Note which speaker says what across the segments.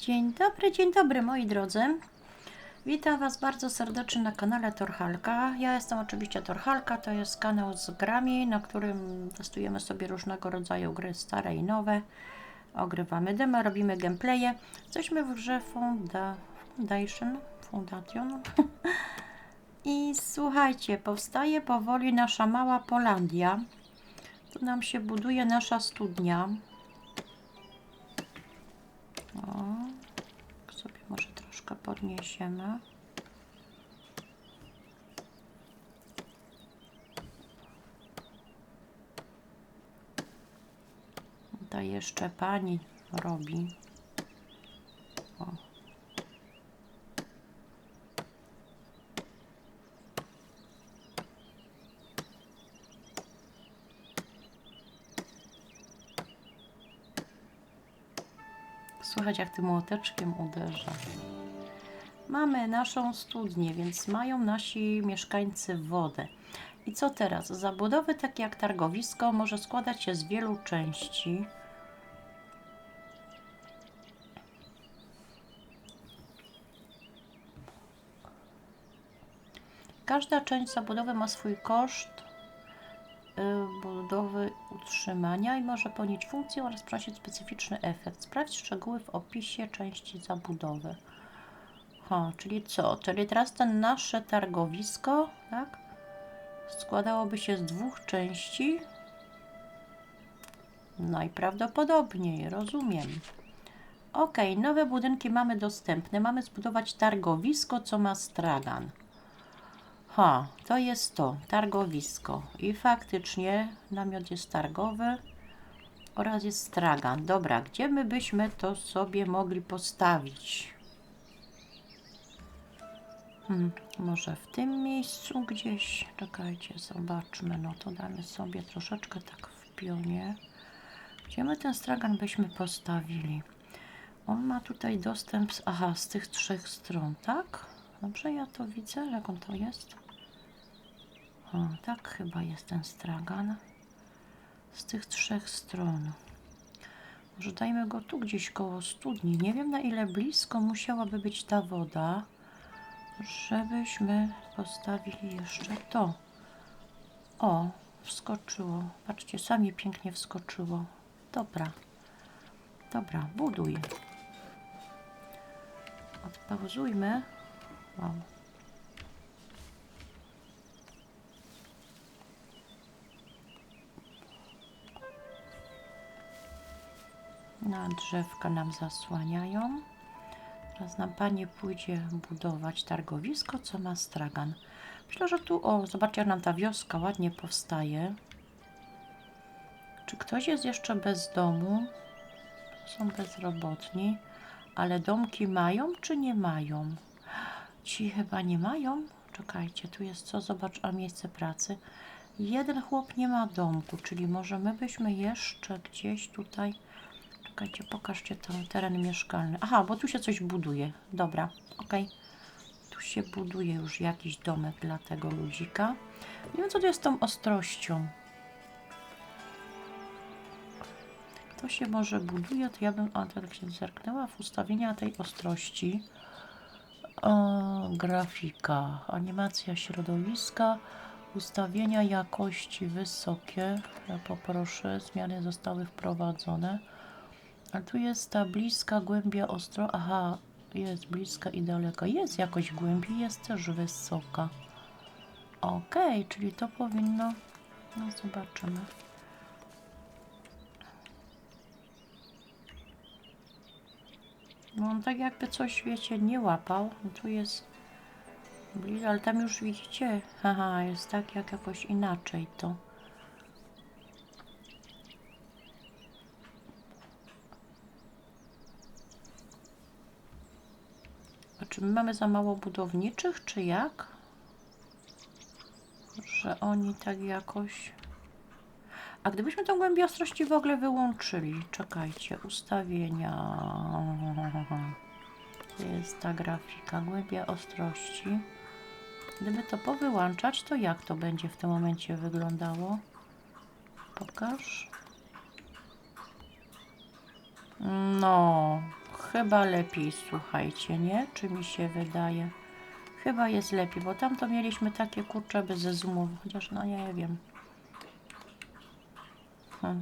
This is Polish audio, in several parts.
Speaker 1: Dzień dobry, dzień dobry moi drodzy. Witam Was bardzo serdecznie na kanale Torhalka. Ja jestem oczywiście Torhalka, to jest kanał z grami, na którym testujemy sobie różnego rodzaju gry stare i nowe. Ogrywamy demo, robimy gameplaye. Jesteśmy w grze Funda, Foundation, Foundation. I słuchajcie, powstaje powoli nasza mała Polandia. Tu nam się buduje nasza studnia. O, troszkę podniesiemy. To jeszcze pani robi. O. Słychać jak tym młoteczkiem uderza. Mamy naszą studnię, więc mają nasi mieszkańcy wodę. I co teraz? Zabudowy takie jak targowisko może składać się z wielu części. Każda część zabudowy ma swój koszt y, budowy utrzymania i może pełnić funkcję oraz przynosić specyficzny efekt. Sprawdź szczegóły w opisie części zabudowy. Ha, czyli co? Czyli teraz to nasze targowisko, tak? Składałoby się z dwóch części. Najprawdopodobniej, rozumiem. Ok, nowe budynki mamy dostępne. Mamy zbudować targowisko, co ma stragan. Ha, to jest to, targowisko. I faktycznie namiot jest targowy oraz jest stragan. Dobra, gdzie my byśmy to sobie mogli postawić? Hmm, może w tym miejscu gdzieś. Czekajcie, zobaczmy. No to damy sobie troszeczkę tak w pionie. Gdzie my ten stragan byśmy postawili? On ma tutaj dostęp z, aha, z tych trzech stron, tak? Dobrze, ja to widzę, jak on to jest. O, tak chyba jest ten stragan. Z tych trzech stron. Może dajmy go tu gdzieś koło studni. Nie wiem na ile blisko musiałaby być ta woda, żebyśmy postawili jeszcze to. O, wskoczyło. Patrzcie, sami pięknie wskoczyło. Dobra. Dobra, buduj. Odpauzujmy. Wow. Na drzewka nam zasłaniają. Teraz nam panie pójdzie budować targowisko, co ma stragan. Myślę, że tu, o, zobaczcie, jak nam ta wioska ładnie powstaje. Czy ktoś jest jeszcze bez domu? Są bezrobotni, ale domki mają czy nie mają? Ci chyba nie mają. Czekajcie, tu jest co? Zobacz, a miejsce pracy. Jeden chłop nie ma domku, czyli może my byśmy jeszcze gdzieś tutaj. Czekajcie, pokażcie ten teren mieszkalny. Aha, bo tu się coś buduje. Dobra, ok. Tu się buduje już jakiś domek dla tego ludzika. Nie wiem, co to jest z tą ostrością. To się może buduje, to ja bym, a tak się zerknęła w ustawienia tej ostrości. O, grafika, animacja środowiska, ustawienia jakości wysokie. Ja poproszę, zmiany zostały wprowadzone. A tu jest ta bliska głębia ostro. Aha, jest bliska i daleka. Jest jakoś głębiej, jest też wysoka. Ok, czyli to powinno. No, zobaczymy. No on tak jakby coś, wiecie, nie łapał. Tu jest bliżej, ale tam już widzicie. Haha, jest tak jak jakoś inaczej to. Czy my mamy za mało budowniczych, czy jak? Że oni tak jakoś... A gdybyśmy tą głębię ostrości w ogóle wyłączyli, czekajcie, ustawienia. Gdzie jest ta grafika, głębia ostrości. Gdyby to powyłączać, to jak to będzie w tym momencie wyglądało? Pokaż. No, chyba lepiej, słuchajcie, nie? Czy mi się wydaje? Chyba jest lepiej, bo tam to mieliśmy takie kurcze bez zoomów, chociaż no nie wiem. Hmm.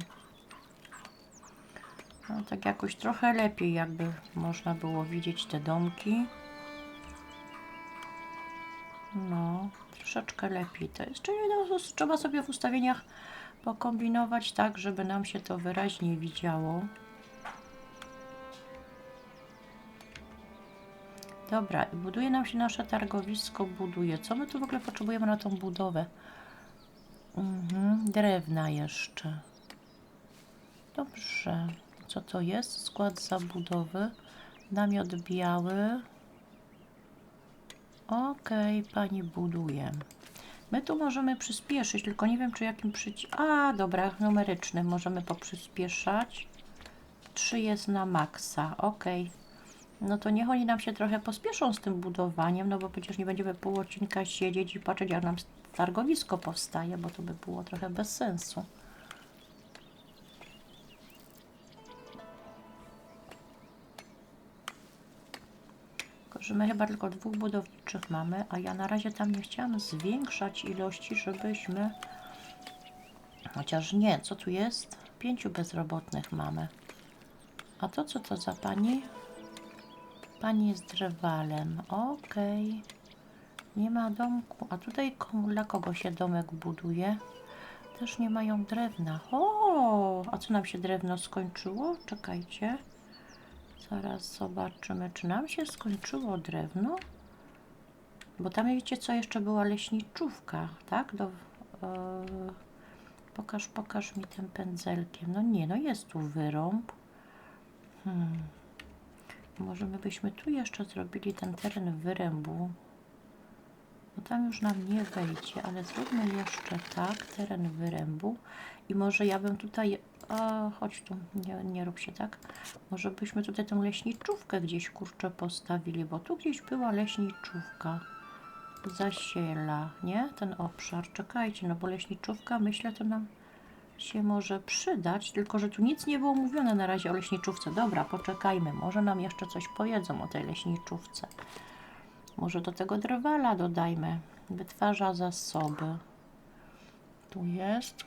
Speaker 1: No tak jakoś trochę lepiej, jakby można było widzieć te domki. No, troszeczkę lepiej to jest. Czyli no, trzeba sobie w ustawieniach pokombinować tak, żeby nam się to wyraźnie widziało. Dobra, buduje nam się nasze targowisko, buduje. Co my tu w ogóle potrzebujemy na tą budowę? Mhm, drewna jeszcze. Dobrze. Co to jest? Skład zabudowy. Namiot biały. Okej, pani buduje. My tu możemy przyspieszyć, tylko nie wiem, czy jakim przyci... A, dobra, numerycznym możemy poprzyspieszać. 3 jest na maksa, okej. No to niech oni nam się trochę pospieszą z tym budowaniem, no bo przecież nie będziemy pół odcinka siedzieć i patrzeć, jak nam targowisko powstaje, bo to by było trochę bez sensu. Tylko, że my chyba tylko dwóch budowniczych mamy, a ja na razie tam nie chciałam zwiększać ilości, żebyśmy... Chociaż nie, co tu jest? Pięciu bezrobotnych mamy. A to co to za pani? Pani jest drewalem. Okej. Nie ma domku. A tutaj dla kogo się domek buduje? Też nie mają drewna. O, a co nam się drewno skończyło? Czekajcie. Zaraz zobaczymy, czy nam się skończyło drewno. Bo tam wiecie co, jeszcze była leśniczówka, tak? Do, e, pokaż, pokaż mi tym pędzelkiem. No nie, no jest tu wyrąb. Hmm. Może my byśmy tu jeszcze zrobili ten teren wyrębu. No tam już nam nie wejdzie, ale zróbmy jeszcze tak, teren wyrębu. I może ja bym tutaj... O, chodź tu, nie, nie rób się tak. Może byśmy tutaj tą leśniczówkę gdzieś, kurczę, postawili, bo tu gdzieś była leśniczówka. Zasiela, nie? Ten obszar. Czekajcie, no bo leśniczówka, myślę, to nam się może przydać, tylko że tu nic nie było mówione na razie o leśniczówce. Dobra, poczekajmy, może nam jeszcze coś powiedzą o tej leśniczówce. Może do tego drwala dodajmy. Wytwarza zasoby. Tu jest.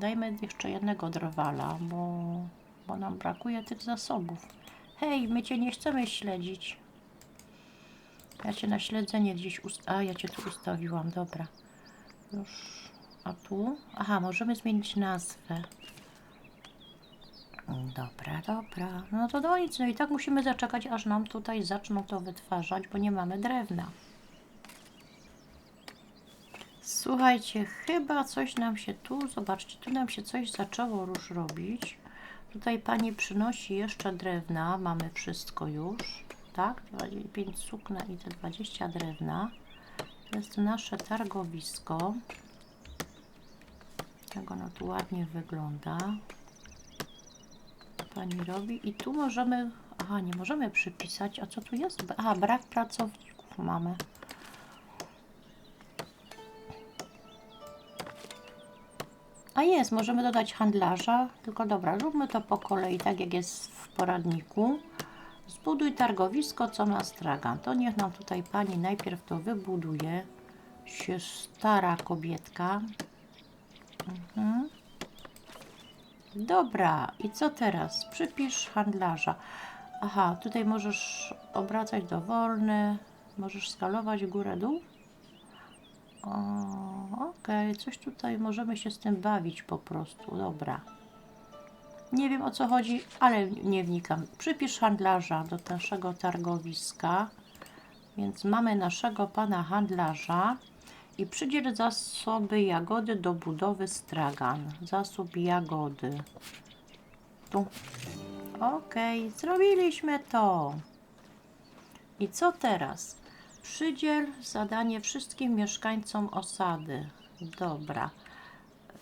Speaker 1: Dajmy jeszcze jednego drwala, bo, bo nam brakuje tych zasobów. Hej, my Cię nie chcemy śledzić. Ja Cię na śledzenie gdzieś ust... A, ja Cię tu ustawiłam, dobra. Już... A tu? Aha, możemy zmienić nazwę. Dobra, dobra. No to do nic. No i tak musimy zaczekać, aż nam tutaj zaczną to wytwarzać, bo nie mamy drewna. Słuchajcie, chyba coś nam się tu, zobaczcie, tu nam się coś zaczęło już robić. Tutaj pani przynosi jeszcze drewna, mamy wszystko już, tak? 5 sukna i te 20 drewna. To jest nasze targowisko. Jak ono tu ładnie wygląda. Pani robi i tu możemy, aha, nie możemy przypisać, a co tu jest? Aha, brak pracowników mamy. A jest, możemy dodać handlarza, tylko dobra, róbmy to po kolei, tak jak jest w poradniku. Zbuduj targowisko, co ma stragan. To niech nam tutaj pani najpierw to wybuduje. Się stara kobietka. Mhm. Dobra, i co teraz? Przypisz handlarza. Aha, tutaj możesz obracać dowolny, możesz skalować górę-dół. Okej, coś tutaj możemy się z tym bawić po prostu. Dobra. Nie wiem o co chodzi, ale nie wnikam. Przypisz handlarza do naszego targowiska. Więc mamy naszego pana handlarza i przydziel zasoby jagody do budowy stragan. Zasób jagody. Tu. Okej, zrobiliśmy to. I co teraz? Przydziel zadanie wszystkim mieszkańcom osady. Dobra.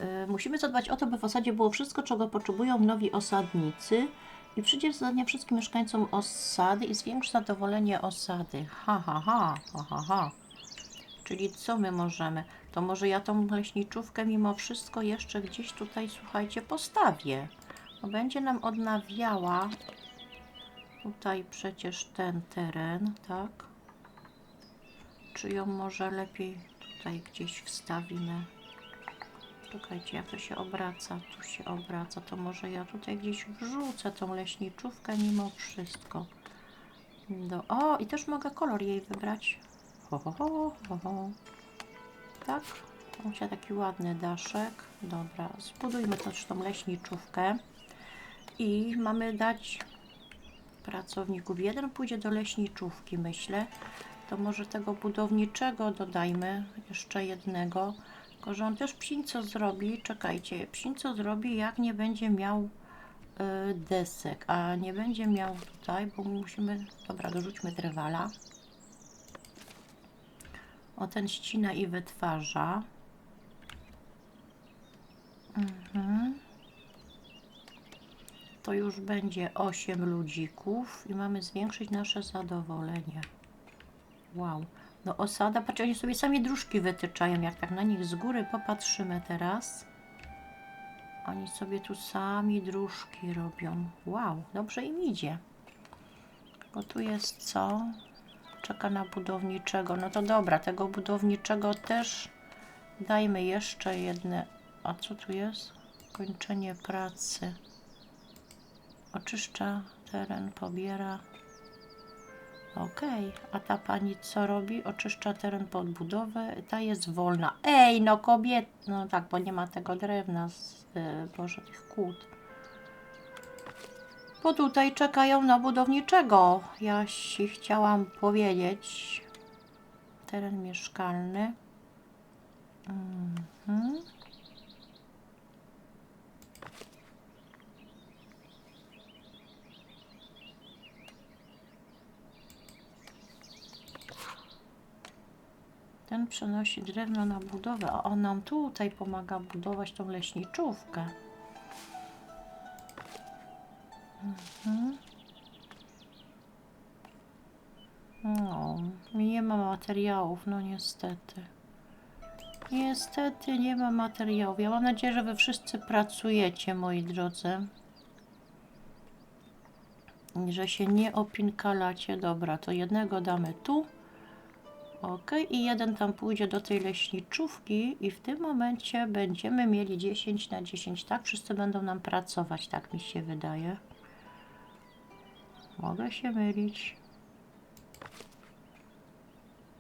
Speaker 1: Y, musimy zadbać o to, by w osadzie było wszystko, czego potrzebują nowi osadnicy. I przydziel zadanie wszystkim mieszkańcom osady i zwiększ zadowolenie osady. Ha, ha, ha, ha, ha, ha. Czyli co my możemy? To może ja tą leśniczówkę mimo wszystko jeszcze gdzieś tutaj, słuchajcie, postawię. To będzie nam odnawiała tutaj przecież ten teren, tak? Czy ją może lepiej tutaj gdzieś wstawimy? Czekajcie, jak to się obraca? Tu się obraca. To może ja tutaj gdzieś wrzucę tą leśniczówkę mimo wszystko. Do... O, i też mogę kolor jej wybrać. Ho, ho, ho, ho, ho. Tak. Musia taki ładny daszek. Dobra, zbudujmy też tą leśniczówkę. I mamy dać pracowników. Jeden pójdzie do leśniczówki, myślę. To może tego budowniczego dodajmy. Jeszcze jednego. Tylko, że on też psińco zrobi. Czekajcie, psińco zrobi, jak nie będzie miał y, desek. A nie będzie miał tutaj, bo musimy... Dobra, dorzućmy drewala. O, ten ścina i wytwarza. Mhm. To już będzie 8 ludzików i mamy zwiększyć nasze zadowolenie. Wow. No osada, patrzcie, oni sobie sami dróżki wytyczają, jak tak na nich z góry popatrzymy teraz. Oni sobie tu sami dróżki robią. Wow, dobrze im idzie. Bo tu jest co? Czeka na budowniczego. No to dobra, tego budowniczego też dajmy jeszcze jedne. A co tu jest? Kończenie pracy. Oczyszcza teren, pobiera. Okej, a ta pani co robi? Oczyszcza teren pod budowę. Ta jest wolna. Ej, no kobiet. No tak, bo nie ma tego drewna z y, Boże, tych kłód. Bo tutaj czekają na budowniczego. Ja się chciałam powiedzieć. Teren mieszkalny. Mhm. Ten przenosi drewno na budowę, a on nam tutaj pomaga budować tą leśniczówkę. Mhm. No, nie ma materiałów, no niestety. Niestety nie ma materiałów. Ja mam nadzieję, że wy wszyscy pracujecie, moi drodzy. I Że się nie opinkalacie. Dobra, to jednego damy tu. Ok, i jeden tam pójdzie do tej leśniczówki i w tym momencie będziemy mieli 10 na 10, tak? Wszyscy będą nam pracować, tak mi się wydaje. Mogę się mylić.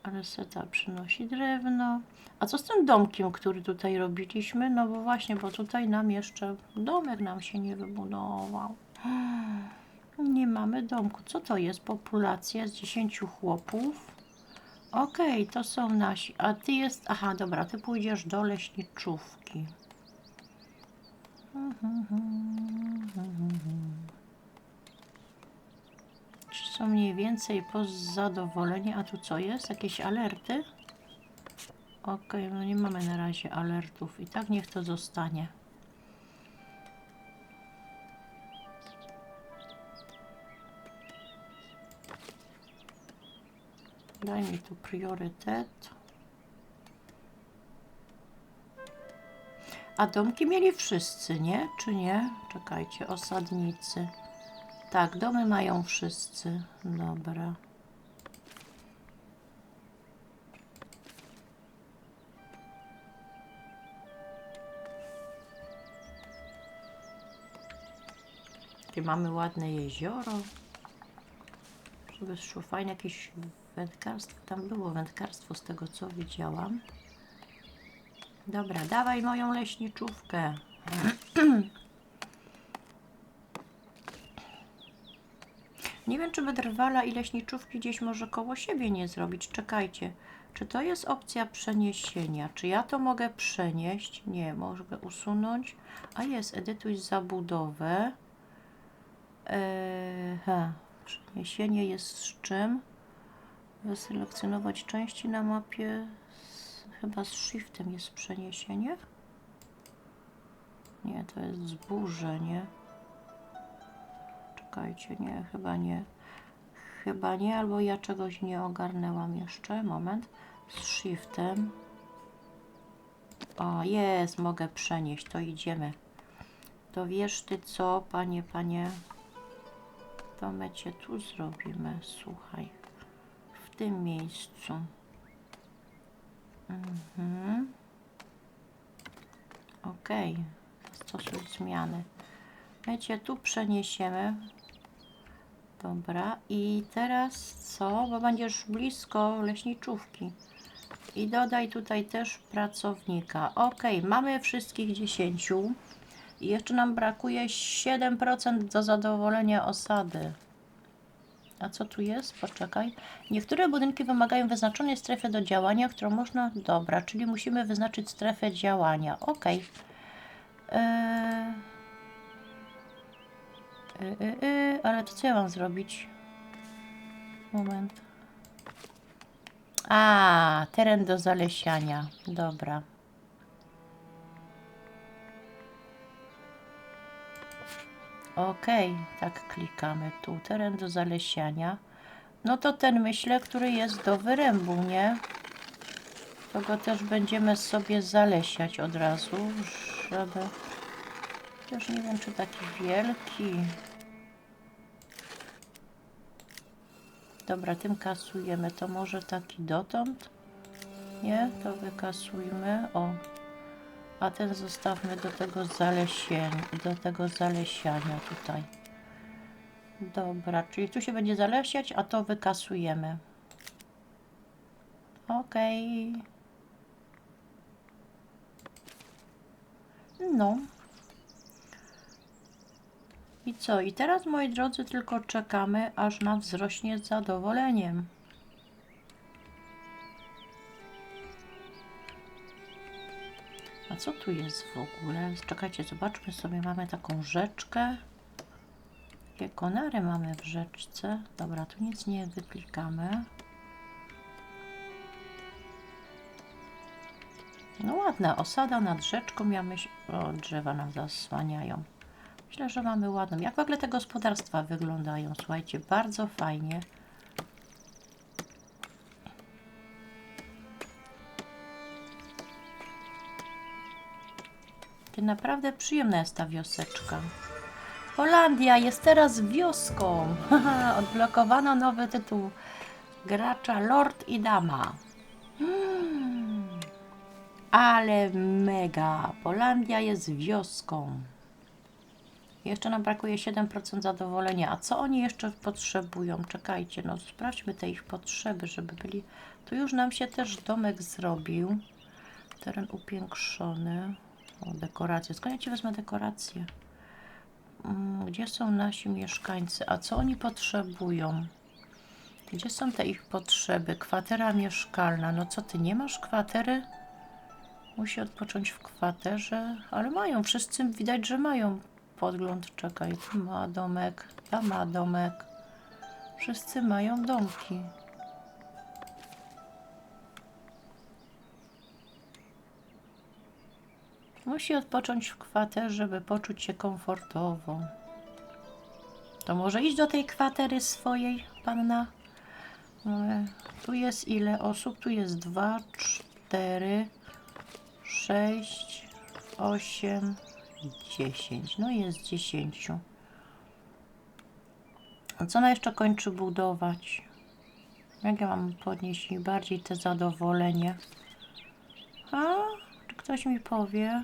Speaker 1: Ale seta przynosi drewno. A co z tym domkiem, który tutaj robiliśmy? No bo właśnie, bo tutaj nam jeszcze domek nam się nie wybudował. Nie mamy domku. Co to jest? Populacja z 10 chłopów. Okej, to są nasi. A ty jest. Aha, dobra, ty pójdziesz do leśniczówki. Ci są mniej więcej po zadowolenie. A tu co jest? Jakieś alerty? Okej, no nie mamy na razie alertów. I tak niech to zostanie. Daj mi tu priorytet. A domki mieli wszyscy, nie? Czy nie? Czekajcie, osadnicy. Tak, domy mają wszyscy. Dobra. Takie mamy ładne jezioro. Żeby szło fajne jakieś wędkarstwo. Tam było wędkarstwo z tego co widziałam. Dobra, dawaj moją leśniczówkę. Nie wiem, czy by drwala i leśniczówki gdzieś może koło siebie nie zrobić. Czekajcie. Czy to jest opcja przeniesienia? Czy ja to mogę przenieść? Nie, mogę usunąć. A jest, edytuj zabudowę. Eee, ha. Przeniesienie jest z czym? Wyselekcjonować części na mapie. Z, chyba z shiftem jest przeniesienie. Nie, to jest zburzenie. Czekajcie, nie, chyba nie. Chyba nie, albo ja czegoś nie ogarnęłam jeszcze. Moment. Z shiftem. O, jest, mogę przenieść, to idziemy. to wiesz ty co, panie, panie, to my cię tu zrobimy, słuchaj, tym miejscu. Mhm. Okej, stosuj zmiany. My tu przeniesiemy. Dobra, i teraz co? Bo będziesz blisko leśniczówki. I dodaj tutaj też pracownika. Ok, mamy wszystkich 10. I jeszcze nam brakuje 7% do zadowolenia osady. A co tu jest? Poczekaj. Niektóre budynki wymagają wyznaczonej strefy do działania, którą można. Dobra, czyli musimy wyznaczyć strefę działania. Ok. Yy, yy, yy, ale to co ja mam zrobić? Moment. A, teren do zalesiania. Dobra. Okej, tak klikamy tu. Teren do zalesiania. No to ten myślę, który jest do wyrębu, nie? To go też będziemy sobie zalesiać od razu, żeby... Też nie wiem, czy taki wielki. Dobra, tym kasujemy. To może taki dotąd? Nie, to wykasujmy. O. A ten zostawmy do tego zalesienia, do tego zalesiania tutaj. Dobra, czyli tu się będzie zalesiać, a to wykasujemy. Okej. No. I co? I teraz, moi drodzy, tylko czekamy, aż nam wzrośnie z zadowoleniem. Co tu jest w ogóle? Czekajcie, zobaczmy sobie. Mamy taką rzeczkę. Jakie konary mamy w rzeczce? Dobra, tu nic nie wyklikamy. No ładna osada nad rzeczką. Ja myśl... O, drzewa nam zasłaniają. Myślę, że mamy ładną. Jak w ogóle te gospodarstwa wyglądają? Słuchajcie, bardzo fajnie. Naprawdę przyjemna jest ta wioseczka. Holandia jest teraz wioską. Odblokowano nowy tytuł gracza Lord i Dama. Mm. Ale mega. Polandia jest wioską. Jeszcze nam brakuje 7% zadowolenia. A co oni jeszcze potrzebują? Czekajcie, no sprawdźmy te ich potrzeby, żeby byli... Tu już nam się też domek zrobił. Teren upiększony. O, dekoracje. Skąd ja Ci wezmę dekoracje? Mm, Gdzie są nasi mieszkańcy? A co oni potrzebują? Gdzie są te ich potrzeby? Kwatera mieszkalna. No co ty, nie masz kwatery? Musi odpocząć w kwaterze, ale mają, wszyscy widać, że mają podgląd. Czekaj, tu ma domek, ta ma domek. Wszyscy mają domki. Musi odpocząć w kwaterze, żeby poczuć się komfortowo. To może iść do tej kwatery swojej, panna? E, Tu jest ile osób? Tu jest dwa, cztery, sześć, osiem, dziesięć. No jest dziesięciu. A co ona jeszcze kończy budować? Jak ja mam podnieść bardziej te zadowolenie? A? Czy ktoś mi powie?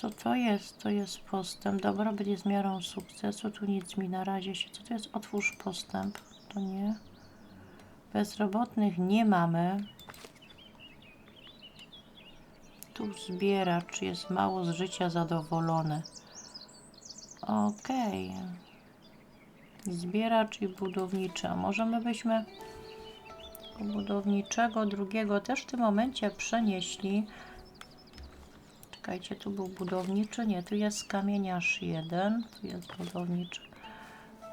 Speaker 1: Co to jest? To jest postęp. Będzie z miarą sukcesu. Tu nic mi na razie się... Co to jest? Otwórz postęp. To nie. Bezrobotnych nie mamy. Tu zbieracz jest mało z życia zadowolony. Okej. Zbieracz i budowniczy. A może my byśmy budowniczego drugiego też w tym momencie przenieśli. Czekajcie, tu był budowniczy. Nie, tu jest kamieniarz jeden. Tu jest budowniczy.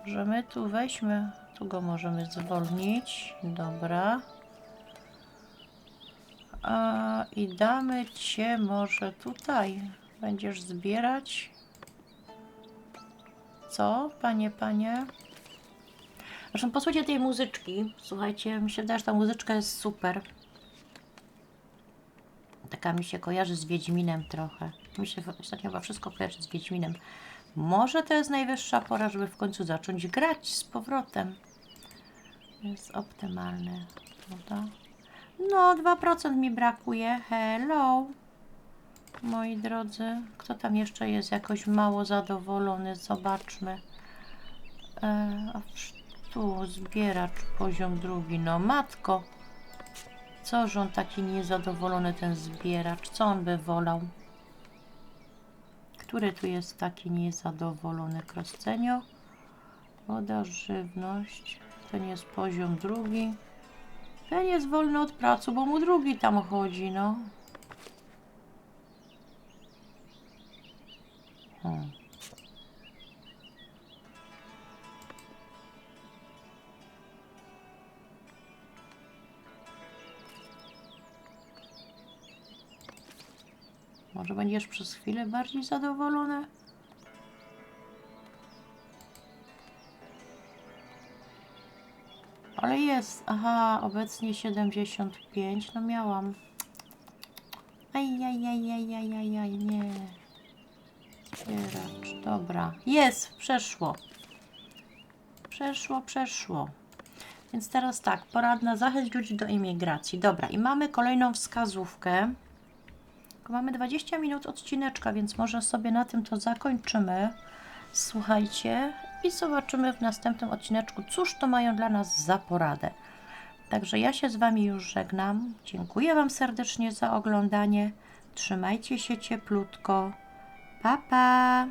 Speaker 1: Że my tu weźmy, tu go możemy zwolnić. Dobra. A, I damy cię może tutaj. Będziesz zbierać. Co, panie, panie? Zresztą posłuchajcie tej muzyczki. Słuchajcie, mi się że ta muzyczka jest super. Taka mi się kojarzy z Wiedźminem trochę. Mi się ostatnio chyba wszystko kojarzy z Wiedźminem. Może to jest najwyższa pora, żeby w końcu zacząć grać z powrotem. Jest optymalny, prawda? No, 2% mi brakuje. Hello. Moi drodzy, kto tam jeszcze jest jakoś mało zadowolony? Zobaczmy. E, tu zbieracz poziom drugi. No matko. Coż on taki niezadowolony, ten zbieracz? Co on by wolał? Który tu jest taki niezadowolony? Kroscenio? Woda, żywność. Ten jest poziom drugi. Ten jest wolny od pracy, bo mu drugi tam chodzi, no. Hmm. Może będziesz przez chwilę bardziej zadowolony? Ale jest, aha, obecnie 75, no miałam. Ajajajajajajaj, nie. Zbieracz, dobra. Jest, przeszło. Przeszło, przeszło. Więc teraz tak, poradna zachęć ludzi do imigracji. Dobra, i mamy kolejną wskazówkę. Tylko Mamy 20 minut odcineczka, więc może sobie na tym to zakończymy. Słuchajcie i zobaczymy w następnym odcineczku, cóż to mają dla nas za poradę. Także ja się z Wami już żegnam. Dziękuję Wam serdecznie za oglądanie. Trzymajcie się cieplutko. Pa, pa!